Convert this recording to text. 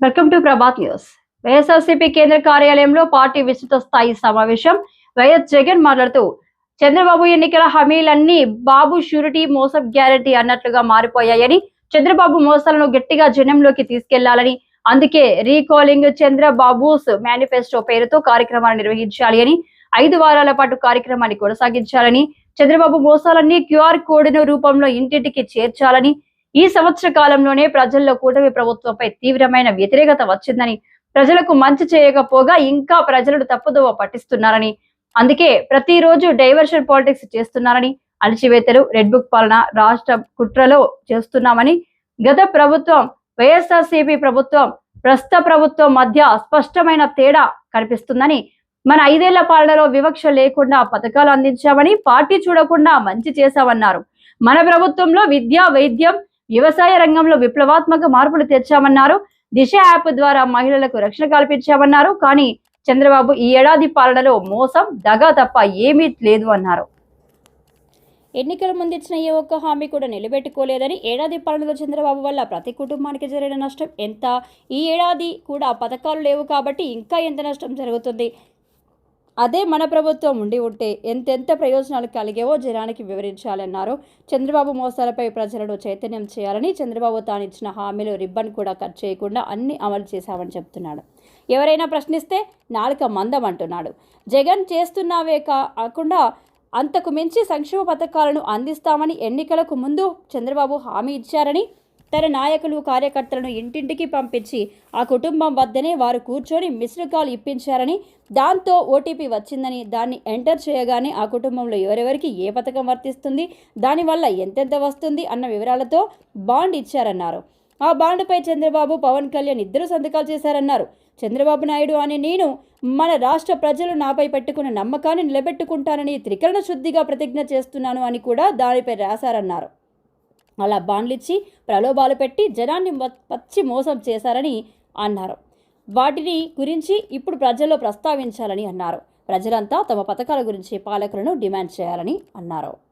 Welcome to Prabhat news. YSRCP కేంద్ర కార్యాలయంలో party విస్తృత స్థాయి సమావేశం. వైఎస్ జగన్ మాట్లాడుతూ చంద్రబాబు ఎన్నికల హామీలన్నీ బాబు షూరిటీ మోసం గ్యారంటీ అన్నట్లుగా మారిపోయాయని చంద్రబాబు మోసాలను గట్టిగా జనంలోకి తీసుకెళ్ళాలని అందుకే రీకాలింగ్ చంద్రబాబుస్ మేనిఫెస్టో పేరుతో కార్యక్రమాన్ని నిర్వహించాలి అని ఐదు వారాల పాటు కార్యక్రమాన్ని కొనసాగించాలని చంద్రబాబు మోసాలన్నీ క్యూఆర్ కోడ్ రూపంలో ఇంటింటికి చేర్చాలని ఈ సంవత్సర కాలంలోనే ప్రజల్లో కూటమి ప్రభుత్వంపై తీవ్రమైన వ్యతిరేకత వచ్చిందని ప్రజలకు మంచి చేయకపోగా ఇంకా ప్రజలను తప్పుదోవ పట్టిస్తున్నారని అందుకే ప్రతిరోజు డైవర్షన్ పాలిటిక్స్ చేస్తున్నారని అణచివేతలు రెడ్ బుక్ పాలన రాష్ట్ర కుట్రలో చేస్తున్నామని గత ప్రభుత్వం వైఎస్ఆర్సీపీ ప్రభుత్వం ప్రస్తుత ప్రభుత్వం మధ్య స్పష్టమైన తేడా కనిపిస్తుందని మన ఐదేళ్ళ పాలనలో వివక్ష లేకుండా పథకాలు అందించామని పార్టీ చూడకుండా మంచి చేశామన్నారు. మన ప్రభుత్వంలో విద్య వైద్యం వ్యవసాయ రంగంలో విప్లవాత్మక మార్పులు తెచ్చామన్నారు. దిశ యాప్ ద్వారా మహిళలకు రక్షణ కల్పించామన్నారు. కానీ చంద్రబాబు ఈ ఏడాది పాలనలో మోసం దగా తప్ప ఏమీ లేదు అన్నారు. ఎన్నికల ముందు ఇచ్చిన ఏ ఒక్క హామీ కూడా నిలబెట్టుకోలేదని ఏడాది పాలనలో చంద్రబాబు వల్ల ప్రతి కుటుంబానికి జరిగిన నష్టం ఎంత? ఈ ఏడాది కూడా పథకాలు లేవు కాబట్టి ఇంకా ఎంత నష్టం జరుగుతుంది? అదే మన ప్రభుత్వం ఉండి ఉంటే ఎంతెంత ప్రయోజనాలు కలిగేవో జనానికి వివరించాలన్నారు. చంద్రబాబు మోసాలపై ప్రజలను చైతన్యం చేయాలని చంద్రబాబు తాను ఇచ్చిన హామీలు రిబ్బన్ కూడా కట్ చేయకుండా అన్ని అమలు చేశామని చెప్తున్నాడు. ఎవరైనా ప్రశ్నిస్తే నాలుక మందం అంటున్నాడు. జగన్ చేస్తున్నావే కాకుండా అంతకు మించి సంక్షేమ పథకాలను అందిస్తామని ఎన్నికలకు ముందు చంద్రబాబు హామీ ఇచ్చారని తన నాయకులు కార్యకర్తలను ఇంటింటికి పంపించి ఆ కుటుంబం వద్దనే వారు కూర్చొని మిస్డ్ కాల్ ఇప్పించారని దాంతో ఓటీపీ వచ్చిందని దాన్ని ఎంటర్ చేయగానే ఆ కుటుంబంలో ఎవరెవరికి ఏ పథకం వర్తిస్తుంది దానివల్ల ఎంతెంత వస్తుంది అన్న వివరాలతో బాండ్ ఇచ్చారన్నారు. ఆ బాండ్పై చంద్రబాబు పవన్ కళ్యాణ్ ఇద్దరు సంతకాలు చేశారన్నారు. చంద్రబాబు నాయుడు అనే నేను మన రాష్ట్ర ప్రజలు నాపై పెట్టుకున్న నమ్మకాన్ని నిలబెట్టుకుంటానని త్రికరణ శుద్ధిగా ప్రతిజ్ఞ చేస్తున్నాను అని కూడా దానిపై రాశారన్నారు. అలా బాండ్లిచ్చి ప్రలోభాలు పెట్టి జనాన్ని పచ్చి మోసం చేశారని అన్నారు. వాటిని గురించి ఇప్పుడు ప్రజల్లో ప్రస్తావించాలని అన్నారు. ప్రజలంతా తమ పథకాల గురించి పాలకులను డిమాండ్ చేయాలని అన్నారు.